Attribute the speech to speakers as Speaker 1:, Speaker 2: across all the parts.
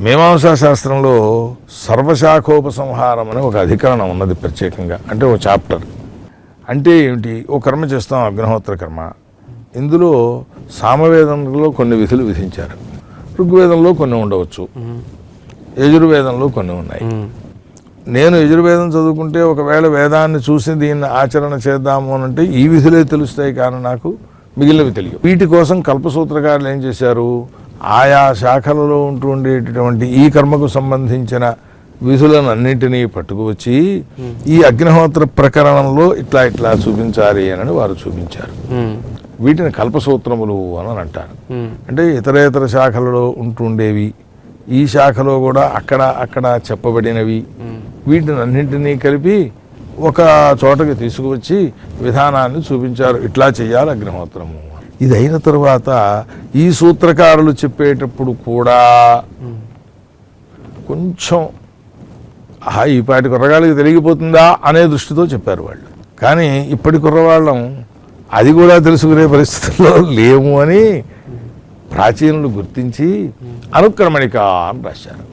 Speaker 1: మీమాంసా శాస్త్రంలో సర్వశాఖోపసంహారం అనే ఒక అధికరణం ఉన్నది ప్రత్యేకంగా అంటే ఒక చాప్టర్. అంటే ఏమిటి? ఓ కర్మ చేస్తాం అగ్నిహోత్ర కర్మ. ఇందులో సామవేదంలో కొన్ని విధులు విధించారు. ఋగ్వేదంలో కొన్ని ఉండవచ్చు. యజుర్వేదంలో కొన్ని ఉన్నాయి. నేను యజుర్వేదం చదువుకుంటే ఒకవేళ వేదాన్ని చూసి దీన్ని ఆచరణ చేద్దాము అని అంటే ఈ విధులే తెలుస్తాయి కానీ నాకు మిగిలినవి తెలియవు. వీటి కోసం కల్పసూత్రకారులు ఏం చేశారు? ఆయా శాఖలలో ఉంటూ ఉండేటటువంటి ఈ కర్మకు సంబంధించిన విధులను అన్నింటినీ పట్టుకువచ్చి ఈ అగ్నిహోత్ర ప్రకరణంలో ఇట్లా ఇట్లా చూపించాలి అని వారు చూపించారు. వీటిని కల్పసూత్రములు అని అంటారు. అంటే ఇతరేతర శాఖలలో ఉంటుండేవి ఈ శాఖలో కూడా అక్కడ అక్కడ చెప్పబడినవి. వీటిని అన్నింటినీ కలిపి ఒక చోటకి తీసుకువచ్చి విధానాన్ని చూపించారు. ఇట్లా చేయాలి అగ్నిహోత్రము ఇది అయిన తరువాత ఈ సూత్రకారులు చెప్పేటప్పుడు కూడా కొంచెం ఆహా ఈ పాటి కుర్రగాళ్ళకి తెలియకపోతుందా అనే దృష్టితో చెప్పారు వాళ్ళు. కానీ ఇప్పటి కుర్రవాళ్ళం అది కూడా తెలుసుకునే పరిస్థితుల్లో లేము అని ప్రాచీనులు గుర్తించి అనుక్రమణిక అని రాశారు.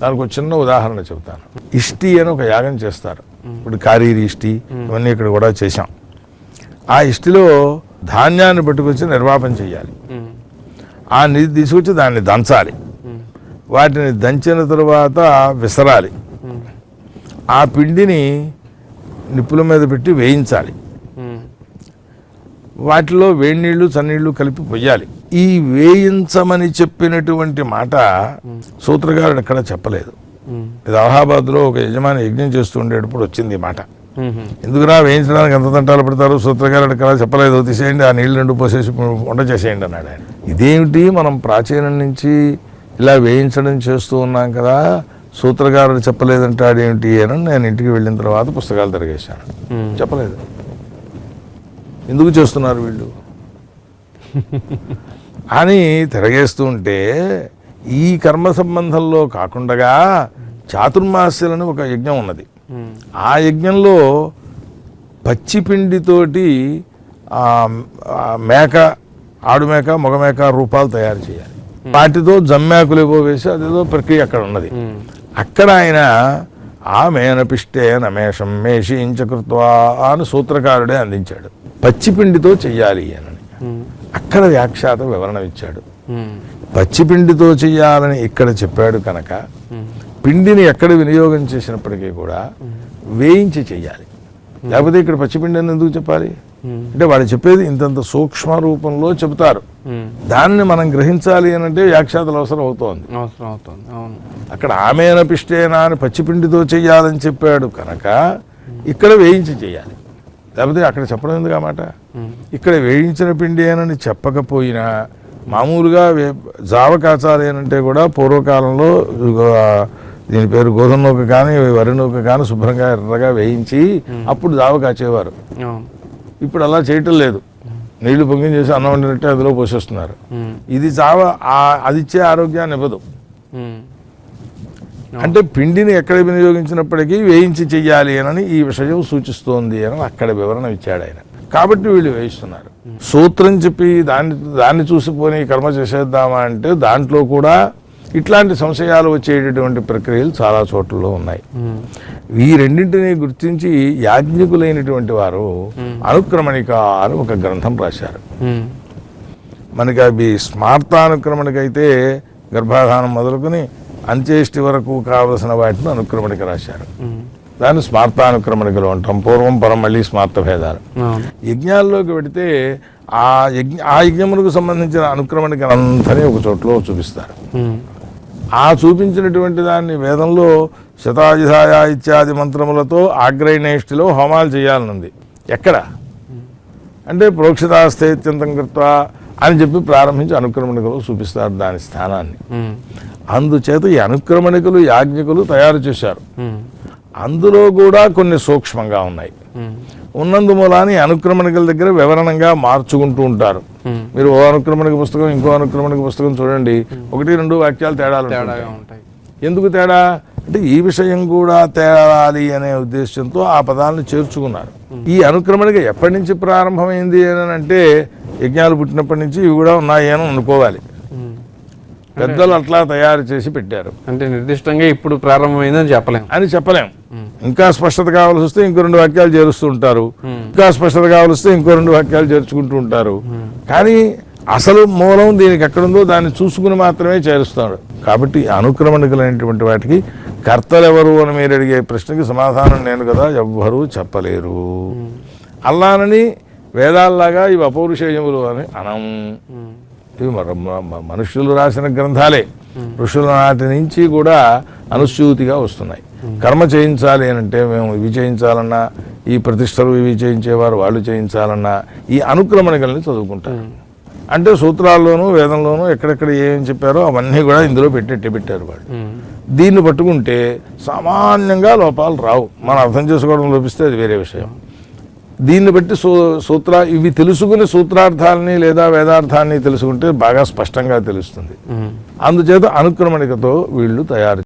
Speaker 1: దానికి ఒక చిన్న ఉదాహరణ చెబుతాను. ఇష్టి అని ఒక యాగం చేస్తారు. ఇప్పుడు కారీరి ఇష్టి ఇవన్నీ ఇక్కడ కూడా చేశాం. ఆ ఇష్టిలో ధాన్యాన్ని పట్టుకొచ్చి నిర్వాపం చేయాలి ఆ నిధి తీసుకొచ్చి దాన్ని దంచాలి. వాటిని దంచిన తరువాత విసరాలి. ఆ పిండిని నిప్పుల మీద పెట్టి వేయించాలి. వాటిలో వేడి నీళ్ళు చన్నీళ్ళు కలిపి పొయ్యాలి. ఈ వేయించమని చెప్పినటువంటి మాట సూత్రగారుడు ఎక్కడ చెప్పలేదు. ఇది అలహాబాద్లో ఒక యజమాని యజ్ఞం చేస్తూ ఉండేటప్పుడు వచ్చింది ఈ మాట. ఎందుకురా వేయించడానికి ఎంత తంటాలు పెడతారు? సూత్రగారుడు కదా చెప్పలేదు. తీసేయండి ఆ నీళ్ళు రెండు పోసేసి వంట చేసేయండి అన్నాడు ఆయన. ఇదేమిటి? మనం ప్రాచీనం నుంచి ఇలా వేయించడం చేస్తూ ఉన్నాం కదా సూత్రగారుడు చెప్పలేదంటాడేమిటి అని నేను ఇంటికి వెళ్ళిన తర్వాత పుస్తకాలు తిరిగేశాను. చెప్పలేదు. ఎందుకు చేస్తున్నారు వీళ్ళు? అని తిరగేస్తూ ఉంటే ఈ కర్మ సంబంధంలో కాకుండా చాతుర్మాస్యలని ఒక యజ్ఞం ఉన్నది. ఆ యజ్ఞంలో పచ్చిపిండితోటి ఆ, ఆ మేక ఆడుమేక మగమేక రూపాలు తయారు చేయాలి. వాటితో జమ్మాకులు ఏవో వేసి అదేదో ప్రక్రియ అక్కడ ఉన్నది. అక్కడ ఆయన ఆ మేనపిష్టే నమేషం మేషించకృత్వా అని సూత్రకారుడే అందించాడు. పచ్చిపిండితో చెయ్యాలి అని. అక్కడ వ్యాఖ్యాత వివరణ ఇచ్చాడు. పచ్చిపిండితో చెయ్యాలని ఇక్కడ చెప్పాడు కనుక పిండిని ఎక్కడ వినియోగం చేసినప్పటికీ కూడా వేయించి చెయ్యాలి. లేకపోతే ఇక్కడ పచ్చిపిండి అని ఎందుకు చెప్పాలి? అంటే వాళ్ళు చెప్పేది ఇంతంత సూక్ష్మ రూపంలో చెబుతారు. దాన్ని మనం గ్రహించాలి అని అంటే వ్యాఖ్యాతలు అవసరం అవుతోంది. అక్కడ ఆమెన పిష్టేనా అని పచ్చిపిండితో చెయ్యాలని చెప్పాడు కనుక ఇక్కడ వేయించి చేయాలి లేకపోతే అక్కడ చెప్పడం ఎందుకు ఆ మాట? ఇక్కడ వేయించిన పిండి అని చెప్పకపోయినా మామూలుగా జావ కాచాలి అని అంటే కూడా పూర్వకాలంలో దీని పేరు గోధుమ నూక కానీ వరి నూక కానీ శుభ్రంగా ఎర్రగా వేయించి అప్పుడు జావ కాచేవారు. ఇప్పుడు అలా చేయటం లేదు. నీళ్ళు పొంగి చేసి అన్నం వండినట్టే అందులో పోసేస్తున్నారు.
Speaker 2: ఉమ్,
Speaker 1: ఇది ఆ- అది ఇచ్చే ఆరోగ్యాన్ని ఇవ్వదు. అంటే పిండిని ఎక్కడ వినియోగించినప్పటికీ వేయించి చెయ్యాలి అని ఈ విషయం సూచిస్తోంది అని అక్కడ వివరణ ఇచ్చాడు ఆయన. కాబట్టి వీళ్ళు వేయిస్తున్నారు. సూత్రం చెప్పి దాన్ని దాన్ని చూసిపోని కర్మ చేసేద్దామా అంటే దాంట్లో కూడా ఇట్లాంటి సంశయాలు వచ్చేటటువంటి ప్రక్రియలు చాలా చోట్లలో ఉన్నాయి. ఈ రెండింటిని గుర్తించి యాజ్ఞికులైనటువంటి వారు అనుక్రమణిక అని ఒక గ్రంథం రాశారు. మనకి అవి స్మార్తానుక్రమణకైతే గర్భాధానం మొదలుకొని అంత్యేష్టి వరకు కావలసిన వాటిని అనుక్రమణిక రాశారు. దాన్ని స్మార్తానుక్రమణికలు అంటాం. పూర్వం పరం మళ్ళీ స్మార్త భేదాలు. యజ్ఞాల్లోకి పెడితే ఆ యజ్ఞ ఆ యజ్ఞములకు సంబంధించిన అనుక్రమణిక అంతనే ఒక చోట్లో చూపిస్తారు. ఆ చూపించినటువంటి దాన్ని వేదంలో శతాయుధాయ ఇత్యాది మంత్రములతో ఆగ్రహణేష్టిలో హోమాలు చేయాలనుంది. ఎక్కడ? అంటే ప్రోక్షితాస్థైత్యంతం కృత్వ అని చెప్పి ప్రారంభించి అనుక్రమణికలు చూపిస్తారు దాని స్థానాన్ని. అందుచేత ఈ అనుక్రమణికలు యాజ్ఞికులు తయారు చేశారు. అందులో కూడా కొన్ని సూక్ష్మంగా ఉన్నాయి.
Speaker 2: ఉమ్,
Speaker 1: ఉన్నందుమూలాని అనుక్రమణికల దగ్గర వివరణంగా మార్చుకుంటూ ఉంటారు. మీరు ఓ అనుక్రమణిక పుస్తకం ఇంకో అనుక్రమణిక పుస్తకం చూడండి. ఒకటి రెండు వాక్యాలు తేడాలు ఉంటాయి. ఎందుకు తేడా? అంటే ఈ విషయం కూడా తేడాలి అనే ఉద్దేశంతో ఆ పదాలను చేర్చుకున్నారు. ఈ అనుక్రమణిక ఎప్పటి నుంచి ప్రారంభమైంది అని అంటే యజ్ఞాలు పుట్టినప్పటి నుంచి ఇవి కూడా ఉన్నాయి అని అనుకోవాలి. పెద్దలు అట్లా తయారు చేసి పెట్టారు.
Speaker 2: అంటే నిర్దిష్టంగా ఇప్పుడు ప్రారంభమైందని చెప్పలేం.
Speaker 1: అని చెప్పలేం. ఇంకా స్పష్టత కావాల్సి వస్తే ఇంకో రెండు వాక్యాలు చేరుస్తూ ఉంటారు. ఇంకా స్పష్టత కావాల్సి ఇంకో రెండు వాక్యాలు చేర్చుకుంటూ ఉంటారు. కానీ అసలు మూలం దీనికి ఎక్కడుందో దాన్ని చూసుకుని మాత్రమే చేరుస్తాడు. కాబట్టి అనుక్రమణికలైనటువంటి వాటికి కర్తలు ఎవరు అని మీరు అడిగే ప్రశ్నకి సమాధానం నేను కదా ఎవ్వరూ చెప్పలేరు. అల్లానని వేదాల్లాగా ఇవి అపౌరుషేయములు అని అనం. ఇవి మనుషులు మనుష్యులు రాసిన గ్రంథాలే. ఋషుల నాటి నుంచి కూడా అనుస్యూతిగా వస్తున్నాయి. కర్మ చేయించాలి అంటే మేము ఇవి చేయించాలన్నా ఈ ప్రతిష్టలు ఇవి చేయించేవారు వాళ్ళు చేయించాలన్నా ఈ అనుక్రమణికల్ని చదువుకుంటారు. అంటే సూత్రాల్లోనూ వేదంలోనూ ఎక్కడెక్కడ ఏం చెప్పారో అవన్నీ కూడా ఇందులో పెట్టెట్టి పెట్టారు వాళ్ళు. దీన్ని పట్టుకుంటే సామాన్యంగా లోపాలు రావు. మనం అర్థం చేసుకోవడం లోపిస్తే అది వేరే విషయం. దీన్ని బట్టి సూ సూత్ర ఇవి తెలుసుకుని సూత్రార్థాలని లేదా వేదార్థాన్ని తెలుసుకుంటే బాగా స్పష్టంగా తెలుస్తుంది. అందుచేత అనుక్రమణికతో వీళ్ళు తయారు